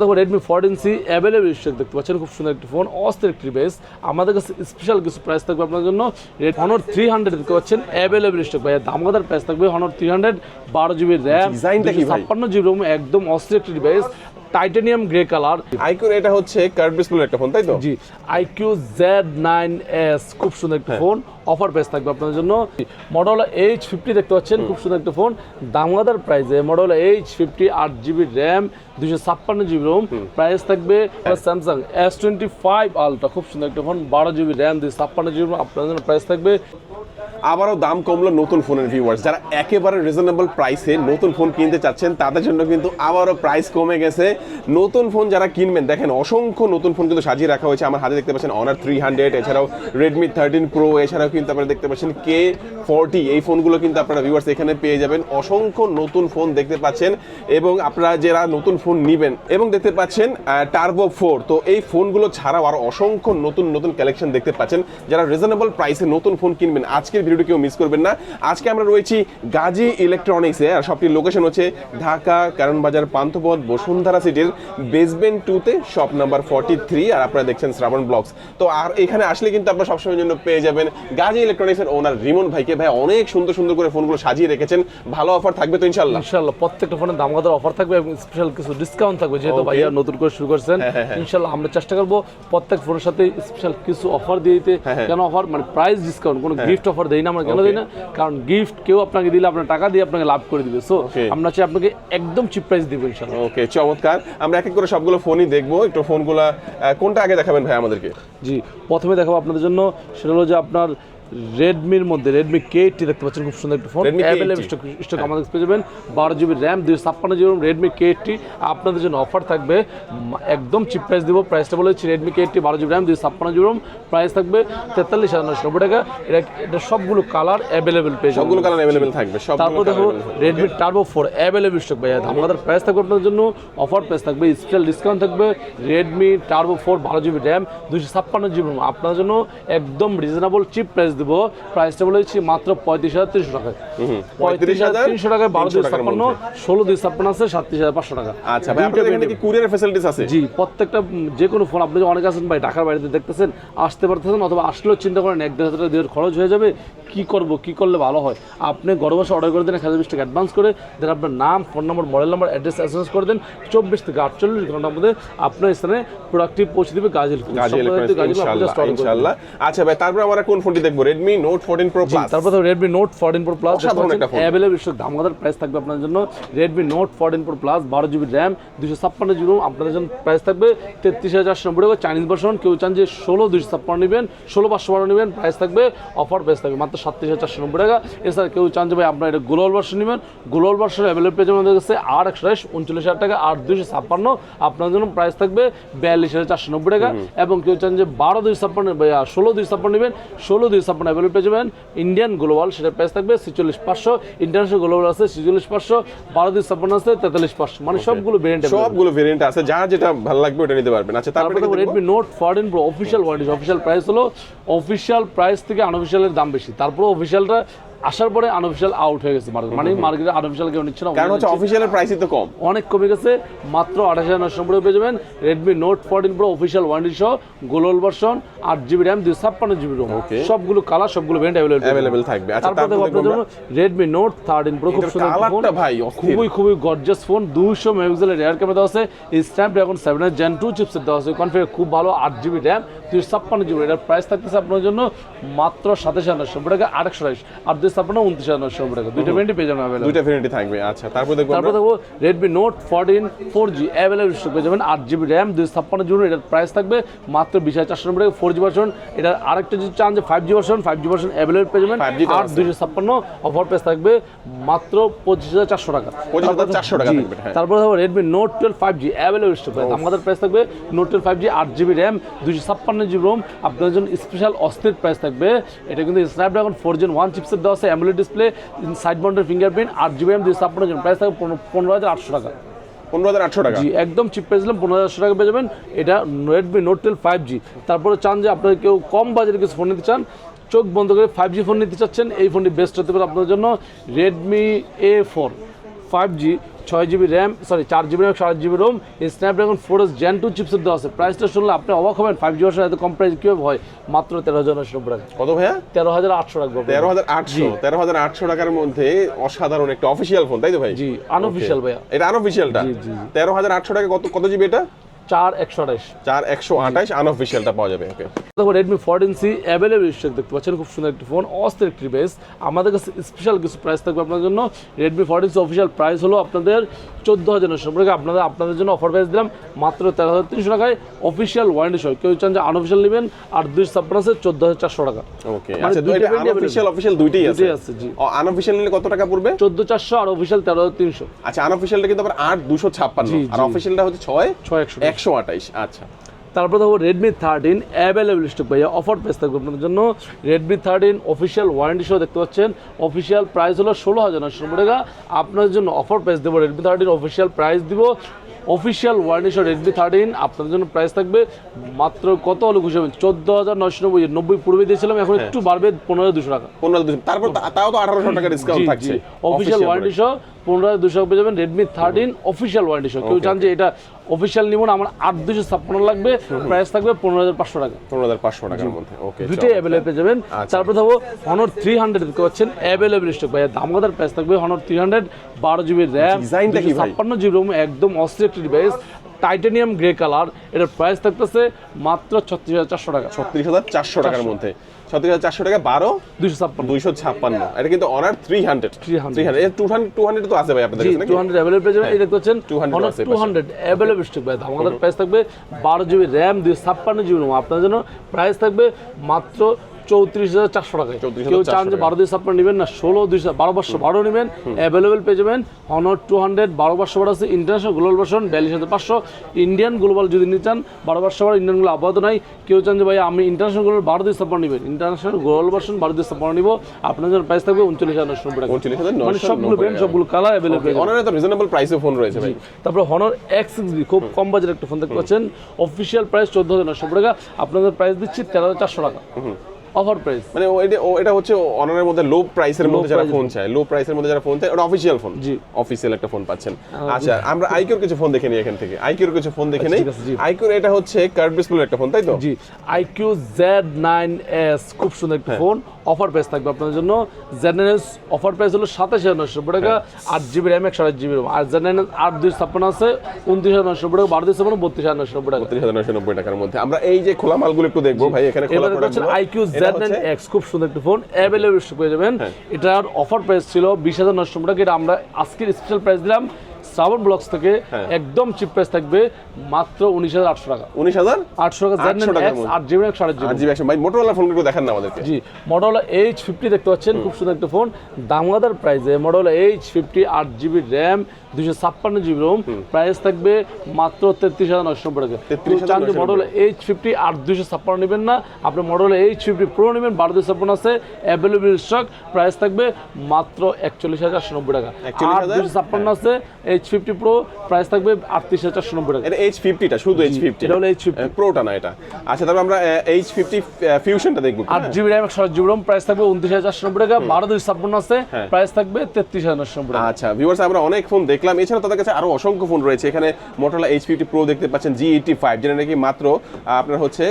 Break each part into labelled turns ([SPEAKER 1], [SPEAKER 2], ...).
[SPEAKER 1] দেখো Redmi fourteen C available stock দেখতে পাচ্ছেন খুব সুন্দর একটি ফোন অস্থির একটি বেস আমাদের কাছে স্পেশাল কিছু প্রাইস থাকবে আপনার জন্য রেড হনর থ্রি হান্ড্রেড দেখতে পাচ্ছেন অ্যাভেলেবল স্টক ভাই দামগাদার প্রাইস থাকবে হনর থ্রি হান্ড্রেড বারো জিবি র্যাম ছাপ্পান্ন জিবি রোম একদম অস্থির একটি device titanium grey colour.
[SPEAKER 2] IQOO এটা হচ্ছে কার্ভ ডিসপ্লে একটা ফোন তাই তো?
[SPEAKER 1] জি আইকিউ জেড নাইন এস খুব সুন্দর একটা
[SPEAKER 2] হ্যাঁ।
[SPEAKER 1] ফোন। অফার প্রাইস থাকবে আপনাদের জন্য। মডেল এইচ ফিফটি দেখতে পাচ্ছেন খুব সুন্দর একটা ফোন। দামাদার প্রাইসে মডেল এইচ ফিফটি আট জিবি র্যাম দুশো ছাপ্পান্ন জিবি রোম প্রাইস থাকবে Samsung S twenty five ultra খুব সুন্দর একটা ফোন। বারো জিবি র্যাম দুশো ছাপ্পান্ন জিবি রোম আপনাদের জন্য প্রাইস থাকবে
[SPEAKER 2] আবারও দাম কমলো নতুন ফোনের ভিউয়ার্স যারা একেবারে রিজনেবল প্রাইসে নতুন ফোন কিনতে চাচ্ছেন, তাদের জন্য কিন্তু আবারও প্রাইস কমে গেছে। নতুন ফোন যারা কিনবেন, দেখেন, অসংখ্য নতুন ফোন কিন্তু সাজিয়ে রাখা হয়েছে। আমার হাতে দেখতে পাচ্ছেন অনার থ্রি হান্ড্রেড এছাড়াও রেডমি থার্টিন প্রো এছাড়াও কিন্তু আপনারা দেখতে পাচ্ছেন কে ফোরটি এই ফোনগুলো কিন্তু আপনারা ভিউয়ার্স এখানে পেয়ে যাবেন। অসংখ্য নতুন ফোন দেখতে পাচ্ছেন এবং আপনারা যারা নতুন ফোন নেবেন এবং দেখতে পাচ্ছেন টার্বো ফোর তো এই ফোনগুলো ছাড়াও আরও অসংখ্য নতুন নতুন কালেকশন দেখতে পাচ্ছেন। যারা রিজনেবল প্রাইসে নতুন ফোন কিনবেন, আজকের ভিডিওটি কেউ মিস করবেন না। আজকে আমরা রয়েছি গাজী ইলেকট্রনিক্সে আর শপটির লোকেশন হচ্ছে ঢাকা কারণ বাজার পান্থপথ বসুন্ধরা সিটির বেসমেন্ট টুতে শপ নাম্বার ফর্টি থ্রি আর আপনারা দেখছেন শ্রাবণ ব্লগস তো আর এখানে আসলে কিন্তু আপনারা সবসময়ের জন্য পেয়ে যাবেন গাজী ইলেকট্রনিক্সের ওনার রিমন ভাইকে। ভাই অনেক সুন্দর সুন্দর করে ফোনগুলো সাজিয়ে রেখেছেন। ভালো অফার থাকবে তো ইনশাল্লাহ
[SPEAKER 1] ইনশাল্লাহ প্রত্যেকটা ফোনের দামগাদার অফার থাকবে এবং স্পেশাল কিছু ডিসকাউন্ট থাকবে যেহেতু ভাইয়া নতুন করে শুরু করছেন।
[SPEAKER 2] হ্যাঁ, হ্যাঁ, হ্যাঁ।
[SPEAKER 1] ইনশাল্লাহ আমরা চেষ্টা করব প্রত্যেক ফোনের সাথে স্পেশাল কিছু অফার দিয়ে দিতে। কেন অফার মানে প্রাইস ডিসকাউন্ট কোনো গিফট অফার দেই না আমরা কেন দিই না কারণ গিফট কেউ আপনাকে দিলে আপনার টাকা দিয়ে আপনাকে লাভ করে দিবে। সো. আমরা চাই আপনাকে একদম চিপ প্রাইস দিব ইনশাল্লাহ।
[SPEAKER 2] ওকে চমৎকার। আমরা এক এক করে সবগুলো ফোনই দেখব। একটু ফোনগুলো কোনটা আগে দেখাবেন ভাই আমাদেরকে?
[SPEAKER 1] জি প্রথমে দেখাবো আপনাদের জন্য। সেটা হলো যে আপনার রেডমির মধ্যে রেডমি কে এইটটি দেখতে পাচ্ছেন খুব সুন্দর একটা phone
[SPEAKER 2] Redmi K80
[SPEAKER 1] available stock stock আমাদের পেয়ে যাবেন। বারো জিবি র্যাম দুশো ছাপ্পান্ন জিবি রেডমি কে এইটটি আপনাদের জন্য অফার থাকবে একদম চিপ প্রাইস দেবো। প্রাইসটা বলেছি রেডমি কে এইটটি বারো জিবি র্যাম দুশো ছাপ্পান্ন জিবি প্রাইস থাকবে তেতাল্লিশ হাজার নশো নব্বই টাকা। এটা এটা সবগুলো কালার অ্যাভেলেবেল পেয়ে
[SPEAKER 2] সবগুলো কালার অ্যাভেলেবেল থাকবে
[SPEAKER 1] তারপর দেখো। Redmi turbo four available stock ভাইয়া। আমাদের প্রাইস থাকবে আপনাদের জন্য অফার প্রাইস থাকবে স্পেশাল ডিসকাউন্ট থাকবে। রেডমি টার্বো ফোর বারো জিবি র্যাম দুশো ছাপ্পান্ন জিবি আপনার জন্য একদম রিজনেবল চিপ প্রাইস দেবো। প্রাইসটা বলেছি মাত্র পঁয়ত্রিশ হাজার তিনশো টাকায়। পঁয়ত্রিশ হাজার তিনশো টাকায় বারো
[SPEAKER 2] 300
[SPEAKER 1] দুই ছাপ্পান্ন ষোলো দুই ছাপ্পান্ন আছে সাতত্রিশ হাজার পাঁচশো টাকা।
[SPEAKER 2] আচ্ছা কুরিয়ার ফ্যাসিলিটিস আছে?
[SPEAKER 1] জি প্রত্যেকটা যে কোনো ফোন আপনি অনেক আছেন ভাই ঢাকার বাড়িতে দেখতেছেন আসতে পারতেছেন অথবা আসলেও চিন্তা করেন এক দেড় হাজার টাকা খরচ হয়ে যাবে কি করব কি করলে ভালো হয়? আপনি ঘরে বসে অর্ডার করে দেন এক হাজার বিশ টাকা অ্যাডভান্স করে দেন আপনার নাম ফোন নম্বর মোবাইল নাম্বার অ্যাড্রেস এসএমএস করে দেন চব্বিশ থেকে আটচল্লিশ ঘণ্টার মধ্যে আপনার স্থানে প্রোডাক্টটি পৌঁছে দেবে গাজীল
[SPEAKER 2] গাজী ইলেকট্রনিক্স ইনশাআল্লাহ ইনশাআল্লাহ আচ্ছা ভাই তারপর আমরা কোন ফোনটি দেখব Redmi Note 14 Pro Plus
[SPEAKER 1] তারপর Redmi note fourteen pro plus
[SPEAKER 2] অসাধারণ একটা
[SPEAKER 1] দামগাদার প্রাইস থাকবে আপনাদের জন্য। Redmi note fourteen pro plus বারো জিবি র্যাম দুশো ছাপ্পান্ন জিবি আপনাদের জন্য প্রাইস থাকবে তেত্রিশ হাজার চারশো নব্বই টাকা। চাইনিজ ভার্সন কেউ চান যে ষোলো দুশো ছাপ্পান্ন নেবেন ষোলো পাঁচশো বারো নেবেন প্রাইস থাকবে অফার প্রাইস থাকবে মাত্র সাতত্রিশ হাজার চারশো নব্বই টাকা। এছাড়া কেউ চান যে ভাই আপনার এটা গ্লোবাল ভার্সন নেবেন গ্লোবাল ভার্সন অ্যাভেলেবল পেয়ে যাবেন আমাদের কাছে আর একশো উনচল্লিশ হাজার টাকা আর দুশো ছাপ্পান্ন আপনার জন্য প্রাইস থাকবে বিয়াল্লিশ হাজার চারশো নব্বই টাকা। এবং কেউ চান যে বারো দুই ছাপ্পান্ন ষোলো দুই ছাপ্পান্ন নেবেন ষোলো দুই ছাপ্পান্ন অ্যাভেলেবল পেয়ে যাবেন। ইন্ডিয়ান গ্লোবাল সেটার প্রাইস থাকবে ছেচল্লিশ পাঁচশো ইন্টারন্যাশনাল গ্লোবাল আছে ছেচল্লিশ পাঁচশো ভারতীয় ছাপ্পান্ন আছে তেতাল্লিশ পাঁচশো। মানে সবগুলো ভেরিয়েন্ট
[SPEAKER 2] সবগুলো ভেরিয়েন্ট আছে যার যেটা ভালো লাগবে ওটা নিতে পারবেন। আচ্ছা তারপরে
[SPEAKER 1] Redmi note fourteen pro official warranty official price হলো অফিসিয়াল প্রাইস থেকে আনঅফিসিয়ালের দাম বেশি। তারপরে অফিসিয়ালটা আসার পরে আনঅফিসিয়াল আউট হয়ে গেছে মার্কেট। মানে মার্কেটে আনঅফিসিয়াল কেউ নিচ্ছে না
[SPEAKER 2] কারণ হচ্ছে অফিসিয়ালের প্রাইসই তো কম।
[SPEAKER 1] অনেক কমে গেছে মাত্র আঠাশ হাজার নশো নব্বই পেয়ে যাবেন। Redmi note fourteen pro official warranty সহ গোলোল ভার্সন আট জিবি র্যাম দুই ছাপ্পান্ন জিবি রোম সবগুলো কালার সবগুলো ভেন্ট অ্যাভেলেবল
[SPEAKER 2] থাকবে। আচ্ছা
[SPEAKER 1] তারপর দেখো আপনার জন্য রেডমি নোট থার্টিন প্রো খুব সুন্দর ফোন
[SPEAKER 2] ভাই
[SPEAKER 1] খুবই খুবই গর্জাস ফোন দুশো মেগাপিক্সেলের রেয়ার ক্যামেরা দেওয়া আছে। Snapdragon seven gen two chipset দেওয়া আছে। কনফিগার খুব ভালো আট জিবি র্যাম দুই ছাপ্পান্ন জিবি এটার প্রাইস থাকতেছে আপনার জন্য মাত্র সাতাশ হাজার নশো টাকা আটশো আঠাশ। আর ছাপ্পান্ন উনত্রিশ হাজার নশো টাকা দুইটা পেয়ে যাবেন available।
[SPEAKER 2] দুইটা থাকবে আচ্ছা তারপর দেখব
[SPEAKER 1] তারপর দেখব Redmi note fourteen four G available stock পেয়ে যাবেন আট জিবি র্যাম ছাপ্পান্ন জিবি এটার প্রাইস থাকবে মাত্র বিশ হাজার চারশো টাকা ফোর জি ভার্সন এটার আরেকটা যদি চান যে five G version five G version available পেয়ে যাবেন আর দুইশো ছাপ্পান্ন অফার প্রাইস থাকবে মাত্র পঁচিশ হাজার চারশো টাকা।
[SPEAKER 2] 25,400 টাকা হ্যাঁ।
[SPEAKER 1] তারপর দেখব Redmi note twelve five G available stock আমাদের প্রাইস থাকবে নোট টুয়েলভ ফাইভ জি আট জিবি র্যাম দুইশো ছাপ্পান্ন জিবি রোম আপনাদের জন্য স্পেশাল অস্থির প্রাইস থাকবে। এটা কিন্তু Snapdragon four gen one chipset দেওয়া আছে অ্যামুলেট ডিসপ্লে সাইড মাউন্টের ফিঙ্গারপ্রিন্ট আর জিবি এম দুইশো ছাপ্পান্ন জিবি প্রাইস থাকবে পনেরো- পনেরো হাজার আটশো টাকা।
[SPEAKER 2] পনেরো হাজার আটশো টাকা?
[SPEAKER 1] জি একদম চিপ পেয়েছিলাম পনেরো হাজার আটশো টাকা পেয়ে যাবেন। এটা Redmi note ten five G তারপরে চান যে আপনার কেউ কম বাজারে কিছু ফোন নিতে চান চোখ বন্ধ করে ফাইভ জি ফোন নিতে চাচ্ছেন এই ফোনটি বেস্ট হতে পারে আপনার জন্য Redmi A four five G ছয় জিবি র্যাম সরি চার জিবি র্যাম সাত GB ROM Snapdragon four S gen two chips দেওয়া আছে। প্রাইসটা শুনলে আপনি অবাক হবেন ফাইভ জি ভার্সন এত কম প্রাইস কীভাবে হয়? মাত্র তেরো হাজার নশো নব্বই টাকা।
[SPEAKER 2] কত ভাইয়া?
[SPEAKER 1] তেরো হাজার আটশো টাকা
[SPEAKER 2] তেরো হাজার আটশো তেরো হাজার আটশো টাকার মধ্যে অসাধারণ একটা অফিসিয়াল ফোন তাই তো ভাই?
[SPEAKER 1] জি আনঅফিসিয়াল ভাইয়া।
[SPEAKER 2] এটা আনঅফিসিয়ালটা। তেরো হাজার আটশো টাকা কত কত জিবি এটা?
[SPEAKER 1] চার একশো আঠাশ।
[SPEAKER 2] চার একশো আঠাশ আনঅফিসিয়ালটা পাওয়া যাবে ওকে
[SPEAKER 1] দেখো Redmi fourteen C available stock দেখতে পাচ্ছেন খুব সুন্দর একটি ফোন অস্থির একটি বেস আমাদের কাছে স্পেশাল কিছু প্রাইস থাকবে আপনার জন্য। Redmi fourteen C official price হলো আপনাদের চোদ্দ হাজার নশো টাকা আপনাদের আপনাদের জন্য অফার প্রাইস দিলাম। মাত্র তেরো হাজার তিনশো টাকায় অফিসিয়াল ওয়ারেন্টি সহ। কেউ চান যে আনঅফিসিয়াল নেবেন আর দুই আছে চোদ্দ হাজার চারশো টাকা।
[SPEAKER 2] ওকে
[SPEAKER 1] brand
[SPEAKER 2] অফিসিয়াল দুইটাই আছে।
[SPEAKER 1] আছে, জি।
[SPEAKER 2] আনঅফিসিয়াল নিলে কত টাকা পড়বে?
[SPEAKER 1] চোদ্দ চারশো আর অফিসিয়াল তেরো হাজার তিনশো।
[SPEAKER 2] আচ্ছা আনঅফিসিয়ালটা কিন্তু আবার আট দুশো ছাপ্পান্ন। আর। অফিসিয়ালটা হচ্ছে ছয়
[SPEAKER 1] ছয় একশো।
[SPEAKER 2] একশো আঠাইশ। আচ্ছা।
[SPEAKER 1] তারপর দেখো রেডমি থার্টিন অ্যাভেলেবল স্টক ভাইয়া অফার প্রাইস থাকবে আপনাদের জন্য। রেডমি থার্টিন অফিসিয়াল ওয়ারেন্টি সহ দেখতে পাচ্ছেন। অফিসিয়াল প্রাইস হলো ষোলো হাজার নশো নব্বই টাকা। আপনাদের জন্য অফার প্রাইস দেবো রেডমি থার্টিন অফিসিয়াল প্রাইস দিব। অফিসিয়াল ওয়ারেন্টি সহ রেডমি থার্টিন আপনাদের জন্য প্রাইস থাকবে মাত্র কত হলো খুশি হবেন চোদ্দ হাজার নশো নব্বই নব্বই পূর্বে দিয়েছিলাম এখন একটু বাড়বে পনেরো হাজার দুশো টাকা।
[SPEAKER 2] পনেরো দুশো তারপর তাও তো আঠারোশো টাকা ডিসকাউন্ট থাকছে।
[SPEAKER 1] অফিসিয়াল ওয়ারেন্টি সহ পনেরো হাজার দুশো টাকা পেয়ে যাবেন রেডমি থার্টিন অফিসিয়াল ওয়ারেন্টি সহ কেউ চান যে এটা অফিসিয়াল নিব না আমার আট দুশো ছাপ্পান্ন লাগবে প্রাইস থাকবে পনেরো হাজার পাঁচশো টাকা।
[SPEAKER 2] পনেরো হাজার পাঁচশো টাকার মধ্যে ওকে
[SPEAKER 1] দুটোই অ্যাভেলেবল পেয়ে যাবেন।
[SPEAKER 2] আচ্ছা।
[SPEAKER 1] তারপরে ধরো হনর থ্রি হান্ড্রেড করছেন অ্যাভেলেবল স্টক ভাই দামগাদার প্রাইস থাকবে হনর থ্রি হান্ড্রেড বারো জিবি র্যাম? ছাপ্পান্ন জিবি রোম একদম অস্থির একটি ডিভাইস টাইটানিয়াম গ্রে কালার এটার প্রাইস থাকতেছে মাত্র ছত্রিশ হাজার চারশো টাকা।
[SPEAKER 2] ছত্রিশ হাজার চারশো টাকার মধ্যে। ছত্রিশ হাজার চারশো টাকা বারো
[SPEAKER 1] দুশো ছাপ্পান্ন।
[SPEAKER 2] দুইশো ছাপ্পান্ন। এটা কিন্তু Honor three hundred three hundred two hundred two hundred তো আছে ভাই আপনাদের
[SPEAKER 1] টু হান্ড্রেড অ্যাভেলেবল পেয়ে যাবেন। এই দেখতে পাচ্ছেন
[SPEAKER 2] 200
[SPEAKER 1] Honor two hundred available stock ভাই। আমাদের প্রাইস থাকবে বারো জিবি র্যাম দুই ছাপ্পান্ন জিবি রোম আপনার জন্য প্রাইস থাকবে মাত্র চৌত্রিশ হাজার চারশো টাকা
[SPEAKER 2] 34,400
[SPEAKER 1] কেউ চান যে বারো দুই ছাপ্পান্ন নেবেন না ষোলো দুইশো বারো পাঁচশো বারো নেবেন অ্যাভেলেবেল পেয়ে যাবেন। হনর টু হান্ড্রেড বারো পাঁচশো বারো আছে ইন্টারন্যাশনাল গ্লোবাল ভার্সন বিয়াল্লিশ হাজার পাঁচশো। ইন্ডিয়ান গ্লোবাল যদি নিতে চান বারো পাঁচশো বারো ইন্ডিয়ানগুলো আপাতত নাই। কেউ চান যে ভাই আমি ইন্টারন্যাশনাল গ্লোবাল বারো দুই ছাপ্পান্ন নেবেন। ইন্টারন্যাশনাল গ্লোবাল ভার্সন বারো দুই ছাপ্পান্ন নিব। আপনার জন্য প্রাইস থাকবে উনচল্লিশ হাজার নশো নব্বই টাকা। মানে সবগুলো ব্র্যান্ড সবগুলো কালার অ্যাভেলেবেল
[SPEAKER 2] অনারে তো রিজনেবল প্রাইসে ফোন রয়েছে ভাই।
[SPEAKER 1] তারপরে হনর এক্স সিক্স বি খুব কম বাজেট একটা ফোন দেখতে পাচ্ছেন। অফিসিয়াল প্রাইস চোদ্দ হাজার নশো টাকা। আপনাদের প্রাইস দিচ্ছি তেরো হাজার চারশো টাকা। অফার প্রাইস
[SPEAKER 2] মানে এটা হচ্ছে অনারের মধ্যে লো প্রাইসের মধ্যে যারা ফোন চায় লো প্রাইসের মধ্যে যারা ফোন চায় ওটা অফিসিয়াল ফোন
[SPEAKER 1] জি।
[SPEAKER 2] অফিসিয়াল একটা ফোন পাচ্ছেন। আচ্ছা। আমরা আইকিউর কিছু ফোন দেখে নিই এখান থেকে। আইকিউর কিছু ফোন দেখে
[SPEAKER 1] আচ্ছা,
[SPEAKER 2] নিই। আইকিউর এটা হচ্ছে কার্ভ ডিসপ্লে একটা ফোন তাই তো?
[SPEAKER 1] জি আইকিউ জেড নাইন এস খুব সুন্দর একটা। ফোন অফার প্রাইস থাকবে আপনাদের জন্য। Z nine S offer price হলো সাতাশ হাজার নশো টাকা।
[SPEAKER 2] হ্যাঁ।
[SPEAKER 1] আট জিবি র্যাম একশো আট জিবি আর জেড নাইন আট দুই ছাপ্পান্ন আছে উনত্রিশ হাজার নশো টাকা। বারো দুই ছাপ্পান্ন বত্রিশ হাজার নশো টাকা।
[SPEAKER 2] বত্রিশ হাজার নশো নব্বই টাকার মধ্যে। আমরা এই যে খোলা মালগুলো একটু দেখব ভাই এখানে খোলা।
[SPEAKER 1] আইকিউ
[SPEAKER 2] এটা
[SPEAKER 1] জেড নাইন
[SPEAKER 2] হচ্ছে-
[SPEAKER 1] এক্স খুব সুন্দর একটা ফোন অ্যাভেলেবল পেয়ে যাবেন।
[SPEAKER 2] হ্যাঁ।
[SPEAKER 1] এটার অফার প্রাইস ছিল বিশ হাজার নশো টাকা। এটা আমরা আজকের স্পেশাল প্রাইস দিলাম শ্রাবণ ব্লকস থেকে।
[SPEAKER 2] হ্যাঁ।
[SPEAKER 1] একদম চিপ প্রাইস থাকবে মাত্র উনিশ হাজার আটশো টাকা।
[SPEAKER 2] উনিশ হাজার
[SPEAKER 1] আটশো টাকা জেড
[SPEAKER 2] 800
[SPEAKER 1] নাইন
[SPEAKER 2] টাকার
[SPEAKER 1] এক্স
[SPEAKER 2] মধ্যে।
[SPEAKER 1] আট জিবি একশো আট জিবি
[SPEAKER 2] একশো ভাই মোটরওয়ালা ফোনগুলো দেখান না আমাদেরকে।
[SPEAKER 1] জি মডেলা এইচ ফিফটি দেখতে পাচ্ছেন খুব সুন্দর একটা ফোন দামাদার প্রাইসে মডেলা এইচ ফিফটি আট জিবি র্যাম দুশো ছাপ্পান্ন জিবি রোম। প্রাইস থাকবে মাত্র তেত্রিশ হাজার নশো নব্বই টাকা।
[SPEAKER 2] 33,990
[SPEAKER 1] মডেল এইচ ফিফটি আট দুশো ছাপ্পান্ন নেবেন না। আপনি মডেল এইচ ফিফটি প্রো নেবেন বারো দুশো ছাপ্পান্ন আছে অ্যাভেলেবল স্টক প্রাইস থাকবে মাত্র একচল্লিশ হাজার চারশো নব্বই টাকা।
[SPEAKER 2] 41,000
[SPEAKER 1] আট দুশো ছাপ্পান্ন আছে এইচ ফিফটি প্রো প্রাইস থাকবে আটত্রিশ হাজার চারশো নব্বই টাকা।
[SPEAKER 2] এটা এইচ ফিফটিটা শুধু এইচ ফিফটি
[SPEAKER 1] এটা হলো H50
[SPEAKER 2] প্রোটা না এটা। আচ্ছা তারপর আমরা এইচ ফিফটি ফিউশনটা দেখব
[SPEAKER 1] আট জিবি র্যাম একশো জিবি রোম। প্রাইস থাকবে উনত্রিশ হাজার চারশো নব্বই টাকা। বারো দুই ছাপ্পান্ন আছে
[SPEAKER 2] হ্যাঁ।
[SPEAKER 1] প্রাইস থাকবে তেত্রিশ হাজার নশো নব্বই টাকা।
[SPEAKER 2] আচ্ছা ভিউয়ার্স আমরা অনেক ফোন দেখলাম। এছাড়া তাদের কাছে আরও অসংখ্য ফোন রয়েছে। এখানে মোটরলা এইচ প্রো দেখতে পাচ্ছেন জি এইটি ফাইভ যেটা নাকি মাত্র আপনার হচ্ছে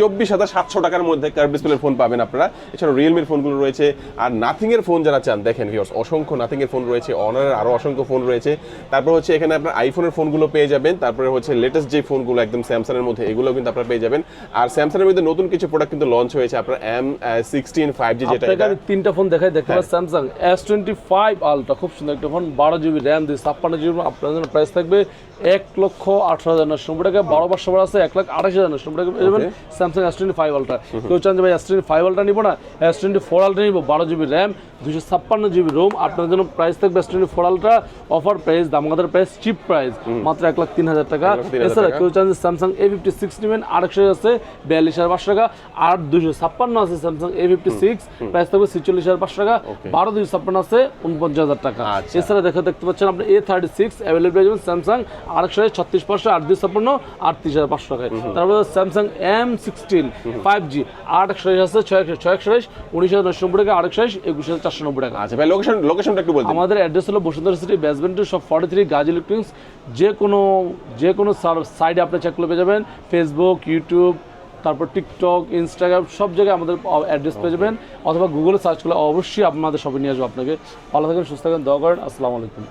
[SPEAKER 2] চব্বিশ হাজার সাতশো টাকার মধ্যে কার্ভ ডিসপ্লের ফোন পাবেন আপনারা। এছাড়া রিয়েলমির ফোনগুলো রয়েছে। আর নাথিং এর ফোন যারা চান দেখেন ভিউয়ার্স অসংখ্য নাথিং এর ফোন রয়েছে অনারের আরও অসংখ্য ফোন রয়েছে। তারপর হচ্ছে এখানে আপনার আইফোনের ফোনগুলো পেয়ে যাবেন। তারপরে হচ্ছে লেটেস্ট যে ফোনগুলো একদম স্যামসাংয়ের মধ্যে এগুলো কিন্তু আপনারা পেয়ে যাবেন। আর স্যামসাংয়ের মধ্যে নতুন কিছু প্রোডাক্ট কিন্তু লঞ্চ হয়েছে আপনার এম সিক্সটিন ফাইভ জি যেটা
[SPEAKER 1] তিনটা ফোন দেখাই দেখতে
[SPEAKER 2] হ্যাঁ।
[SPEAKER 1] পাচ্ছি Samsung S twenty five ultra খুব সুন্দর একটা ফোন বারো জিবি র্যাম দিয়ে ছাপ্পান্ন জিবি আপনার জন্য প্রাইস থাকবে এক লক্ষ আঠারো হাজার নশো টাকা। বারো পাঁচশো আছে এক লাখ আঠাশ হাজার নশো টাকা পেয়ে যাবেন। Samsung S twenty five ultra কেউ চান যে ভাই এস টোয়েন্টি ফাইভ আলট্রা নিবো না এস টোয়েন্টি ফোর আলট্রা নিবো বারো জিবি র্যাম দুশো ছাপ্পান্ন জিবি রোম আপনার জন্য প্রাইস থাকবে S twenty four ultra offer price দামগাদার price cheap price মাত্র এক লাখ তিন হাজার টাকা। এছাড়া কেউ চান যে স্যামসাং এ ফিফটি সিক্স নেবেন আরেকশো আছে বিয়াল্লিশ হাজার পাঁচশো টাকা আর দুশো ছাপ্পান্ন আছে Samsung A fifty six price থাকবে ছিচল্লিশ হাজার পাঁচশো টাকা বারো দুশো ছাপ্পান্ন আছে উনপঞ্চাশ হাজার টাকা।
[SPEAKER 2] আচ্ছা।
[SPEAKER 1] এছাড়া দেখে দেখতে পাচ্ছেন আপনি A thirty six available Samsung আরেকশো ছত্রিশ পাঁচশো আট দুই ছাপ্পান্ন আটত্রিশ হাজার পাঁচশো টাকায়। তারপরে Samsung M six sixteen five G আট একশো আছে ছয় একশো ছয় একশো উনিশ হাজার নশো নব্বই টাকা আরেকশো একুশ হাজার চারশো নব্বই টাকা।
[SPEAKER 2] আচ্ছা ভাই লোকেশন লোকেশনটা একটু বলতে
[SPEAKER 1] আমাদের অ্যাড্রেস হলো বসুন্ধরা সিটি বেসমেন্ট সব ফর্টি থ্রি গাজ ইলেকট্রনিক্স যে কোনো যে কোনো সাইডে আপনি চেক করে পেয়ে যাবেন। ফেসবুক ইউটিউব তারপর টিকটক ইনস্টাগ্রাম সব জায়গায় আমাদের অ্যাড্রেস পেয়ে যাবেন। অথবা গুগলে সার্চ করলে অবশ্যই আমাদের শপে নিয়ে আসব আপনাকে। ভালো থাকেন সুস্থ থাকেন দোয়া করেন আসসালামু আলাইকুম।